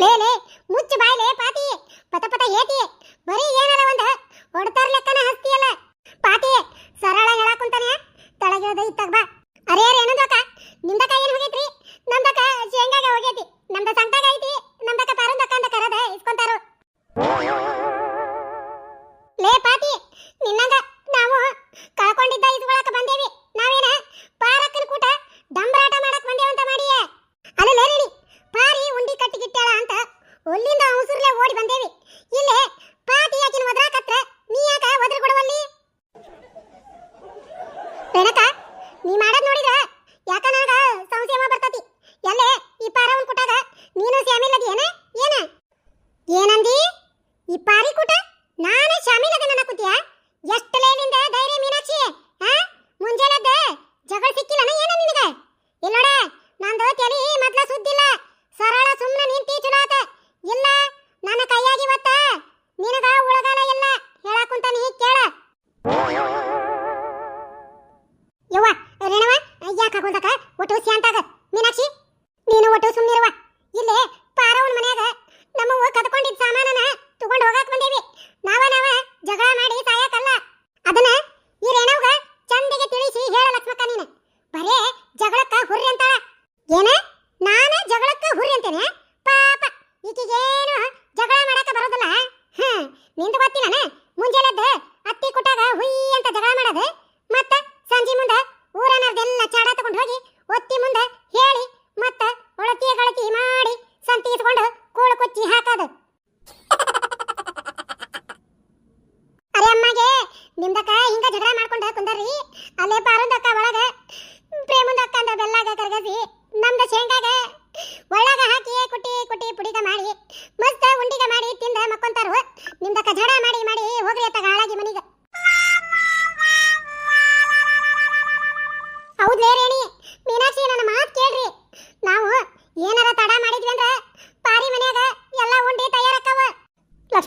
ಲೇ ಲೇ, ಮುಚ್ಚು ಬಾಯ್ಲೆ ಪಾತಿ. ಪತ ಪತ ಏತಿ ಬರೀ ಏನಲ್ಲ ಒಂದ ಹೊಡ್ತಾರ ಲೆಕ್ಕನ ಹಸ್ತಿಯಲ್ಲ. ಪಾತಿ, ಸರಳ ಹೇಳಾಕುಂತಾನೆ. ತಳಗಿಳದ ಇತ್ತಾಗ ಬಾ. ಅರೇ ಅರೇ ಏನಂದಕ ನಿಮ್ದಕ್ಕ ಏನ್ ಹೋಗೈತ್ರಿ? ನಮ್ದಕ್ಕ ಶೇಂಗಾಗ ಹೋಗೈತಿ. ನಮ್ದ ಸಂತಾಗ ಐತಿ. ನಮ್ದಕ ಪಾರಂದಕ ಅಂತ ಕರದ ಇಸ್ಕೊಂತಾರು. ಲೇ, ಪಾತಿ, ನಿನ್ನಂಗ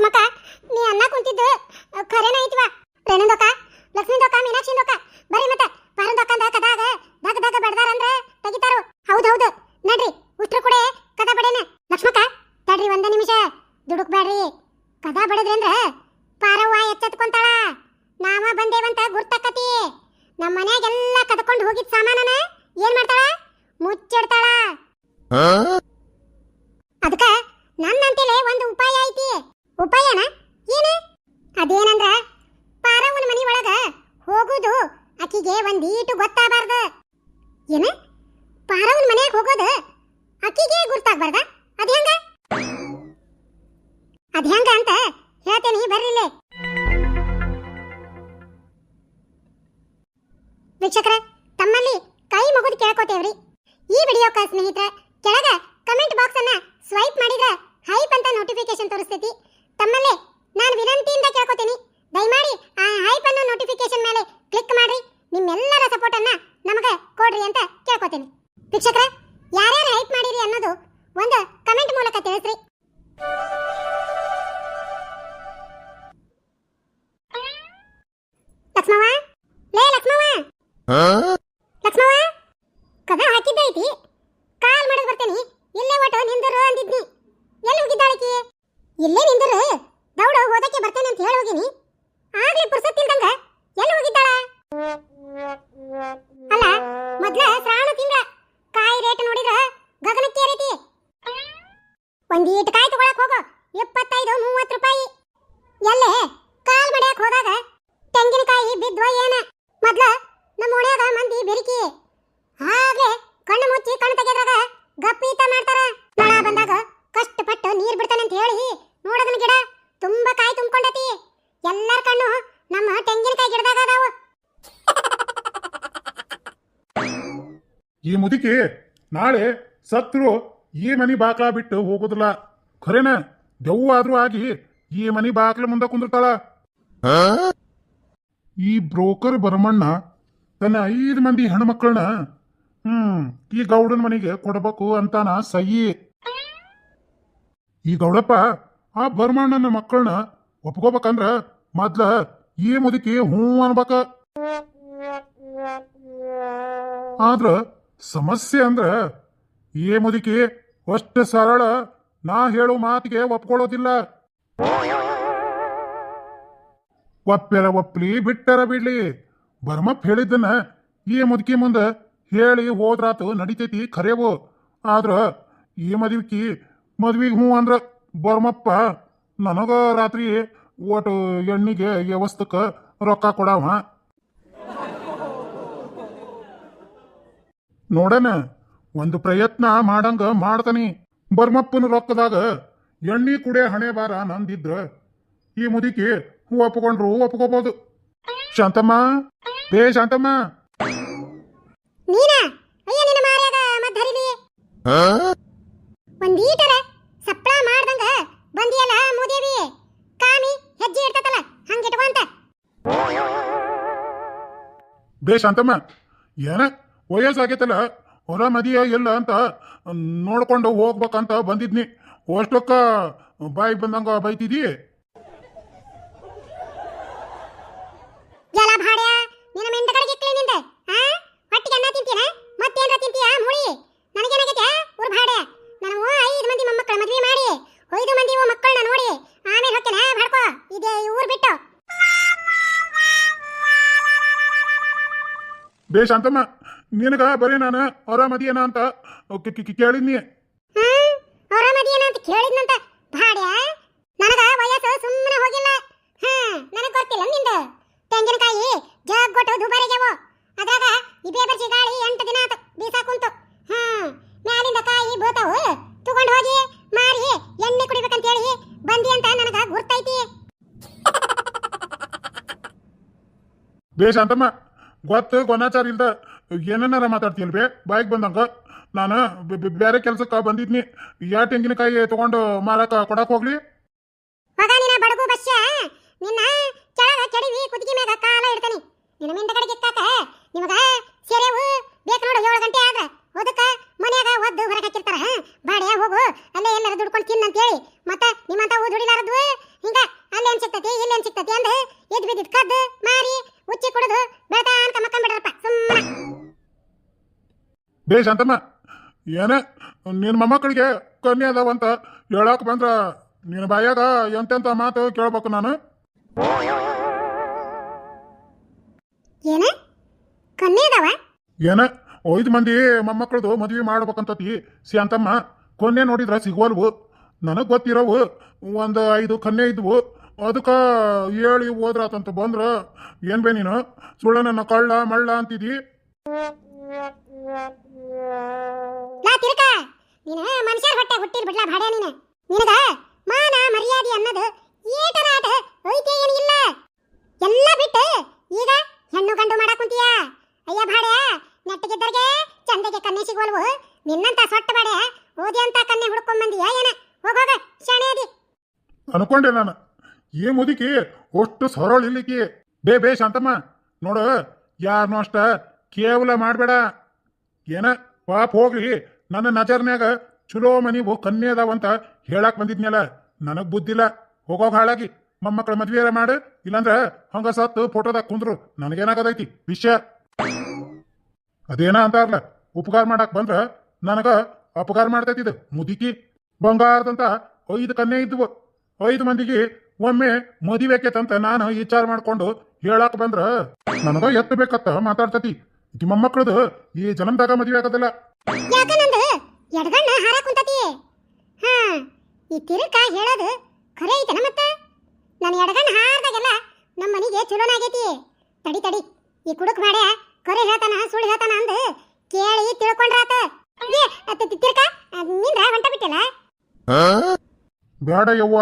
ಲಕ್ಷ್ಮಕ್ಕ, ನೀ ಅನ್ನ ಕುಂತಿದ್ದು ಖರೇನ ಐತಿವ? ರೇಣುದಕ್ಕ, ಲಕ್ಷ್ಮೀದಕ್ಕ, ಮೀನಾಕ್ಷಿದಕ್ಕ ಬರ್ರಿ ಮತ್ತ ಪಾರಂದಕ್ಕಂದ ಕದಾಗ, ದಗ ದಗ ಬಡ್ದಾರ ಅಂದ್ರೆ ತೆಗಿತಾರು. ಹೌದ್ ಹೌದು. ನಡ್ರಿ, ಉಷ್ಟ್ರ ಕೂಡ ಕದ ಬಡೇನ. ಲಕ್ಷ್ಮಕ್ಕ, ತಡ್ರಿ ಒಂದ ನಿಮಿಷ. ದುಡುಕ್ ಬ್ಯಾಡ್ರಿ. ಕದ ಬಡದ್ರಿ ಅಂದ್ರೆ ಪಾರವ್ವ ಎಚ್ಚೆತ್ಕೊಂತಾಳ. ನಾವ ಬಂದೇವಂತ ಗುರ್ತಕ್ಕತಿ ನಮ್ಮ ಮನ್ಯಾಗೆಲ್ಲ ಕದ್ಕೊಂಡು ಹೋಗಿದ್ ಸಾಮಾನನ ಏನ್ ಮಾಡ್ತಾಳ? ಮುಚ್ಚಿಡ್ತಾಳ ಅದಕ್ಕ ನನ್ನಂತಲೇ ಒಂದು ಉಪಾಯ ಐತಿ ಉಪಾಯನ ಏನ ಅದೇನಂದ್ರ ಪಾರವನ ಮನಿ ಒಳಗ ಹೋಗುದು ಆಕಿಗೆ ಒಂದೀಟು ಗೊತ್ತಾಗಬಾರ್ದು ಏನ ಪಾರವನ ಮನೆಯಾಗ ಹೋಗೋದು? ಅಕ್ಕಿಗೆ ಗುರ್ತಾಗ್ಬಾರ್ದ? ಅದ್ ಹೆಂಗ? ಅದ್ ಹೆಂಗ ಅಂತ ಹೇಳ್ತೇನಿ ಬರ್ರಿಲ್ಲೇ ವೀಕ್ಷಕರ, ತಮ್ಮಲ್ಲಿ ಕೈ ಮುಗಿದು ಕೇಳ್ಕೊತೇವ್ರಿ. ಈ ವಿಡಿಯೋಕ ಸ್ನೇಹಿತರ, ಕೆಳಗ ಕಮೆಂಟ್ ಬಾಕ್ಸ್ ಅನ್ನ ಸ್ವೈಪ್ ಮಾಡಿದ್ರ ಹೈಪ್ ಅಂತ ನೋಟಿಫಿಕೇಶನ್ ತೋರಿಸ್ತೈತಿ. ತಮ್ಮಲ್ಲೇ ಲಕ್ಷ್ಮವ್ವ? ಲೇ ಲಕ್ಷ್ಮವ್ವ. ಲಕ್ಷ್ಮವ್ವ ಕದ ಹಾಕಿದ್ದೈತಿ. ಕಾಲ್ ಮಾಡಕ್ ಬರ್ತೇನಿ. ಇಲ್ಲೇ ಒಟ್ಟು ನಿಂದರು ಅಂದಿದ್ನಿ. ಎಲ್ಲಿ ಹೋಗಿದ್ದಾಳಕಿ ಇಲ್ಲೇ ನಿಂದರು. ದೌಡ ಓದಕ್ಕೆ ಬರ್ತೇನೆ ಅಂತ ಹೇಳಿ ಹೋಗಿನಿ. ಆಗ್ಲೇ ಪುರ್ಸತ್ತಿಲ್ದಂಗ ಎಲ್ಲಿ ಹೋಗಿದ್ದಾಳ? ಅಲ್ಲ ಮೊದ್ಲ ಶ್ರಾವಣ ತಿಂಗಳ. ಕಾಯಿ ರೇಟ್ ನೋಡಿದ್ರ ಗಗನಕ್ಕೇರೈತಿ ಒಂದೀಟ್ ಕಾಯಿ ತಗೊಳಕ್ ಹೋಗೋ. ಎಪ್ಪತ್ತೈದು ಮೂವತ್ತು ರೂಪಾಯಿ. ಎಲ್ಲೇ ಕಾಲ್ ಮಡ್ಯಾಕ್ ಹೋದಾಗ ತೆಂಗಿನಕಾಯಿ ಬಿದ್ವ ಏನ? ಮೊದ್ಲ ನಮ್ಮ ಓಣ್ಯಾಗ ಮಂದಿ ಬೆರಿಕಿ. ಹಾಗೆ ಕಣ್ಣು ಮುಚ್ಚಿ ಕಣ್ಣು ತೆಗೆದ್ರಾಗ ಗಪ್ಪೀತ ಮಾಡ್ತಾರ. ನಳ ಬಂದಾಗ ಕಷ್ಟಪಟ್ಟು ನೀರ್ ಬಿಡ್ತಾನೆ ಅಂತ ಹೇಳಿ ನೋಡದನ ಗಿಡ ತುಂಬಾ ಕಾಯಿ ತುಂಬಿಕೊಂಡತಿ. ಎಲ್ಲರ ಕಣ್ಣು ನಮ್ಮ ತೆಂಗಿನಕಾಯಿ ಗಿಡದಾಗ ಅದಾವ. ಈ ಮುದುಕಿ ನಾಳೆ ಸತ್ರು ಈ ಮನಿ ಬಾಕ್ಲ ಬಿಟ್ಟು ಹೋಗುದಿಲ್ಲ. ಖರೇನ ದೆವ್ವಾದ್ರೂ ಆಗಿ ಈ ಮನಿ ಬಾಕ್ಲ ಮುಂದೆ ಕುಂದಿರ್ತಾಳ. ಈ ಬ್ರೋಕರ್ ಬರಮಣ್ಣ ತನ್ನ ಐದು ಮಂದಿ ಹೆಣ್ಮಕ್ಳನ್ನ, ಹ್ಮ್, ಈ ಗೌಡನ ಮನೆಗೆ ಕೊಡಬೇಕು ಅಂತಾನ ಸಹಿ. ಈ ಗೌಡಪ್ಪ ಆ ಭರಮಣ್ಣನ ಮಕ್ಕಳನ್ನ ಒಪ್ಕೋಬೇಕಂದ್ರ ಮೊದ್ಲ ಈ ಮುದುಕಿ ಹ್ಞೂ ಅನ್ಬೇಕ. ಆದ್ರ ಸಮಸ್ಯೆ ಅಂದ್ರ ಏ ಮುದುಕಿ ಅಷ್ಟು ಸರಳ ನಾ ಹೇಳೋ ಮಾತಿಗೆ ಒಪ್ಕೊಳ್ಳೋದಿಲ್ಲ. ಒಪ್ಪೆರ ಒಪ್ಲಿ ಬಿಟ್ಟರ ಬಿಡ್ಲಿ. ಬರ್ಮಪ್ಪ ಹೇಳಿದ್ದನ್ನ ಈ ಮುದುಕಿ ಮುಂದೆ ಹೇಳಿ ಹೋದ್ರಾತು ನಡಿತೈತಿ ಖರೇವು. ಆದ್ರ ಈ ಮದುವಿಕಿ ಮದ್ವಿಗೆ ಹ್ಞೂ ಅಂದ್ರ ಬರ್ಮಪ್ಪ ನನಗ ರಾತ್ರಿ ಒಟ್ಟು ಎಣ್ಣಿಗೆ ವ್ಯವಸ್ಥಕ್ಕ ರೊಕ್ಕ ಕೊಡವ. ನೋಡಣ ಒಂದು ಪ್ರಯತ್ನ ಮಾಡಂಗ ಮಾಡ್ತಾನಿ. ಬರ್ಮಪ್ಪನ ರೊಕ್ಕದಾಗ ಎಣ್ಣಿ ಕುಡಿಯ ಹಣೆ ಬಾರ ನಂದಿದ್ರ. ಈ ಮುದುಕಿ ಒಪ್ಕೊಂಡ್ರು ಒಪ್ಕೋಬಹುದು ಶಾಂತಮ್ಮ? ಬೇ ಶಾಂತಮ್ಮ? ನೀನ? ಅಯ್ಯ ನಿನ್ನ ಮಾರ್ಯಾಗ ಮತ್ ಹರಿಲಿ. ಒಂದೀಟರ ಸಪ್ಳ ಮಾಡ್ದಂಗ ಬಂದಿಯಲ್ಲ ಮೂದೇವಿ? ಕಾಮಿ ಹೆಜ್ಜೆ ಇರ್ತತಲ್ಲ ಹಂಗ ಇಟ್ಕೊಂತ ಬೇ ಶಾಂತಮ್ಮ ಏನ ವಯಸ್ಸಾಗೈತಲ್ಲ ಹೊರ ಮದಿಯ ಎಲ್ಲ ಅಂತ ನೋಡ್ಕೊಂಡು ಹೋಗ್ಬೇಕಂತ ಬಂದಿದ್ನಿ. ಅಷ್ಟೊಕ್ಕ ಬಾಯಿಗೆ ಬಂದಂಗ ಬೈತಿದಿ? ಬೇ ಶಾಂತಮ್ಮ ನಿನಗ ಬರೀ ನಾನು ಹೊರ ಮದಿಯನ ಅಂತ ಕೇ- ಕೇ- ಕೇಳಿದ್ನಿ. ಹ್ಮ್? ಅವ್ರ ಮದಿಯೇನ ಅಂತ ಕೇಳಿದ್ನಂತ? ಭಾಡ್ಯ? ನನಗ ವಯಸ್ಸು ಸುಮ್ಮನೆ ಹೋಗಿಲ್ಲ. ಹಾ ನನಗ್ ಗೊತ್ತಿಲ್ಲ ನಿಂದು. ತೆಂಗಿನಕಾಯಿ ಜಗ್ ಕೊಟ್ಟು ದುಬಾರಿಗೆವು ಅದ್ರಾಗ ಇದೇ ಬರ್ಸಿ ಗಾಳಿ ಎಂಟು ದಿನ ಆತು ಬೀಸ ಕುಂತು. ಹಾ ಮ್ಯಾಲಿಂದ ಕಾಯಿ ಬೋತಾವು ತಗೊಂಡ್ ಹೋಗಿ ಮಾರಿ ಎಣ್ಣೆ ಕುಡಿಬೇಕಂತ ಹೇಳಿ ಬಂದಿ ಅಂತ ನನಗ ಗುರ್ತೈತಿ. ಬೇ ಶಾಂತಮ್ಮ ಗೊತ್ತು ಗೊನಾಚಾರ ಇಲ್ದ ಏನನ್ನಾರ ಮಾತಾಡ್ತೀನಿ ಬೇ ಬಾಯಿಗೆ ಬಂದಂಗ. ನಾನು ಬೇರೆ ಕೆಲಸಕ್ಕೆ ಬಂದಿದ್ನಿ. ಯಾ ತೆಂಗಿನಕಾಯಿ ತಗೊಂಡು ಮಾರಕ ಕೊಡಕ್ ಹೋಗ್ಲಿ? ಮಗ ನಿನ್ನ ಬಡಗು ನಿನ್ನ ನಿನ್ನ ನಿಮಗ ಸೇರೆವು ಏಳು ಗಂಟೆ ಮನ್ಯಾಗ ಒದ್ದು ಹೋಗು, ಅಲ್ಲೇ ಎಲ್ಲರ ದುಡ್ಕೊಂಡು ತಿನ್ನ ಮತ್ತ ನಿಮ್ಮಂತ ದುಡಿಲಾರದ್ವು ಬೇ ಶಾಂತಮ್ಮ ಏನ ನಿನ್ನ ಮೊಮ್ಮಕ್ಕಳಿಗೆ ಕನ್ಯೆ ಅದಾವಂತ ಹೇಳಕ್ ಬಂದ್ರ ನಿನ್ನ ಬಾಯಾಗ ಎಂತೆಂತ ಮಾತು ಕೇಳ್ಬೇಕು ನಾನು? ಏನ? ಅದಾವ? ಏನ ಐದು ಮಂದಿ ಮೊಮ್ಮಕ್ಕಳದು ಮದ್ವೆ ಮಾಡ್ಬೇಕಂತತಿ. ಶಾಂತಮ್ಮ ಕೊನ್ನೆ ನೋಡಿದ್ರ ಸಿಗುವಲ್ವು. ನನಗೆ ಗೊತ್ತಿರವು ಒಂದು ಐದು ಕನ್ಯೆ ಇದ್ವು. ಅದಕ್ಕೆ ಹೇಳಿ ಹೋದ್ರಾತಂತ ಬಂದ್ರ ಏನ್ ಬೇ ನೀನು? ಸುಳ್ಳ ನನ್ನ ಕಳ್ಳ ಮಳ್ಳ ಅಂತಿದಿ? ಲಾ ತಿರುಕ. ನೀನು ಮನುಷ್ಯರ ಹೊಟ್ಟೆ ಹುಟ್ಟಿರ್ ಬಿಡ್ಲಾ ಭಾಡ್ಯ ನೀನ. ನಿನಗ ಮಾನ ಮರ್ಯಾದೆ ಅನ್ನೋದು ಏಟರ ಆಟ ಐತೆ ಏನು ಇಲ್ಲ. ಎಲ್ಲ ಬಿಟ್ಟು ಈಗ ಹೆಣ್ಣು ಗಂಡು ಮಾಡಕ್ ಕುಂತೀಯ? ಅಯ್ಯ ಭಾಡ್ಯ, ನೆಟ್ಟಗಿದ್ದರಿಗೆ ಚಂದಗೆ ಕನ್ನೆ ಸಿಗೋಲ್ವು ನಿನ್ನಂತ ಸೊಟ್ಟ ಬಾಡೆ ಓದಿ ಅಂತ ಕನ್ನೆ ಹುಡ್ಕೊಂಡ್ ಬಂದಿಯ ಏನ? ಹೋಗ ಹೋಗ ಅದಿ ಅನ್ಕೊಂಡೆ ನಾನು. ಈ ಮುದುಕಿ ಅಷ್ಟು ಸರಳ ಇಲ್ಲಿಕಿ ಬೇ ಬೇ, ಶಾಂತಮ್ಮ. ನೋಡು ಯಾರನ್ನೂ ಅಷ್ಟ ಕೇವಲ ಮಾಡಬೇಡ. ಏನ? ಪಾಪ ಹೋಗ್ಲಿ. ನನ್ನ ನಜರ್ನ್ಯಾಗ ಚಲೋ ಮನಿವು ಕನ್ಯೆ ಅದಾವಂತ ಹೇಳಕ್ ಬಂದಿದ್ನಲ್ಲ ನನಗ್ ಬುದ್ಧಿಲ್ಲ ಹೋಗೋಗ ಹಾಳಾಗಿ. ಮೊಮ್ಮಕ್ಕಳ ಮದ್ವೆ ಮಾಡು. ಇಲ್ಲಾಂದ್ರ ಹಂಗ ಸತ್ತು ಫೋಟೋದಾಗ ಕುಂದ್ರು. ನನಗೇನಾಗದೈತಿ? ವಿಷಯ. ಅದೇನ ಅಂತಾರಲ್ಲ ಉಪಕಾರ ಮಾಡಕ್ ಬಂದ್ರ ನನಗ ಅಪಕಾರ ಮಾಡ್ತೈತಿ ಇದು. ಮುದುಕಿ, ಬಂಗಾರದಂತ ಐದು ಕನ್ನೆ ಇದ್ವು. ಐದು ಮಂದಿಗೆ ಒಮ್ಮೆ ಮದುವೆಕೇತಂತ ನಾನು ವಿಚಾರ ಮಾಡ್ಕೊಂಡು ಹೇಳಕ್ ಬಂದ್ರ ನನಗ ಎತ್ತ ಬೇಕತ್ತ ಮಾತಾಡ್ತತಿ. ಈಕಿ ಮೊಮ್ಮಕ್ಕಳದು ಈ ಜನ್ಮದಾಗ ಮದುವೆ ಆಗೋದಿಲ್ಲ. ಯಾಕ ನಂದು ಎಡಗಣ್ಣ ಹಾರ ಕುಂತತಿ ಹಾ ಈ ತಿರುಕ ಹೇಳೋದು ಖರೆ ಐತನ ಮತ್ತ? ನನ್ನ ಎಡಗಣ್ಣ ಹಾರದಾಗೆಲ್ಲ ನಮ್ಮ ಮನಿಗೆ ಚಲೋನಾಗೈತಿ ತಡಿ ತಡಿ ಈ ಕುಡುಕ್ ಮಾಡ್ಯ ಖರೆ ಹೇಳ್ತಾನ ಸುಳ್ಳು ಹೇಳ್ತಾನ ಅಂದು ಕೇಳಿ ತಿಳ್ಕೊಂಡ್ರಾತ. ತಿರ್ಕ ನಿಂದ್ರ ಹೊಂಟ ಬಿಟ್ಟಿಲ್ಲ? ಬೇಡ ಯವ್ವ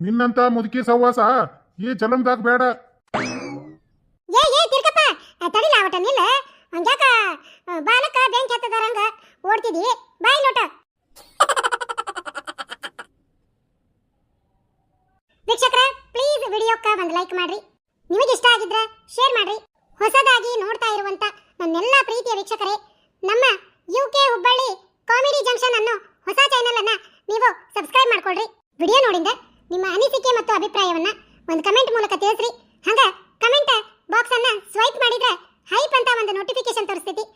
ನಿನ್ನಂತ ಮುದುಕಿ ಸಹವಾಸ ಈ ಜನ್ಮದಾಗ ಬೇಡ. ಹತ್ತದಾರಂಗ ಓಡ್ತಿದಿ ಬಾಯಿ ಲೋಟ. ವೀಕ್ಷಕರ ಪ್ಲೀಸ್ ವಿಡಿಯೋಕ್ಕ ಒಂದು ಲೈಕ್ ಮಾಡ್ರಿ. ನಿಮಗೆ ಇಷ್ಟ ಆಗಿದ್ರೆ ಶೇರ್ ಮಾಡ್ರಿ. ಹೊಸದಾಗಿ ನೋಡ್ತಾ ಇರುವಂತ ನನ್ನೆಲ್ಲ ಪ್ರೀತಿಯ ವೀಕ್ಷಕರೇ, ನಮ್ಮ U K Hubballi comedy junction ಅನ್ನೋ ಹೊಸ ಚಾನೆಲ್ ಅನ್ನ ನೀವು ಸಬ್ಸ್ಕ್ರೈಬ್ ಮಾಡ್ಕೊಳ್ರಿ. ವಿಡಿಯೋ ನೋಡಿಂದ ನಿಮ್ಮ ಅನಿಸಿಕೆ ಮತ್ತು ಅಭಿಪ್ರಾಯವನ್ನ ಒಂದು ಕಮೆಂಟ್ ಮೂಲಕ ತಿಳಿಸ್ರಿ. ಹಂಗ ಕಮೆಂಟ್ ಬಾಕ್ಸ್ ಅನ್ನ ಸ್ವೈಪ್ ಮಾಡಿದ್ರೆ ಹೈಪ್ ಅಂತ ಒಂದು ನೋಟಿಫಿಕೇಶನ್ ತೋರಿಸ್ತೈತಿ.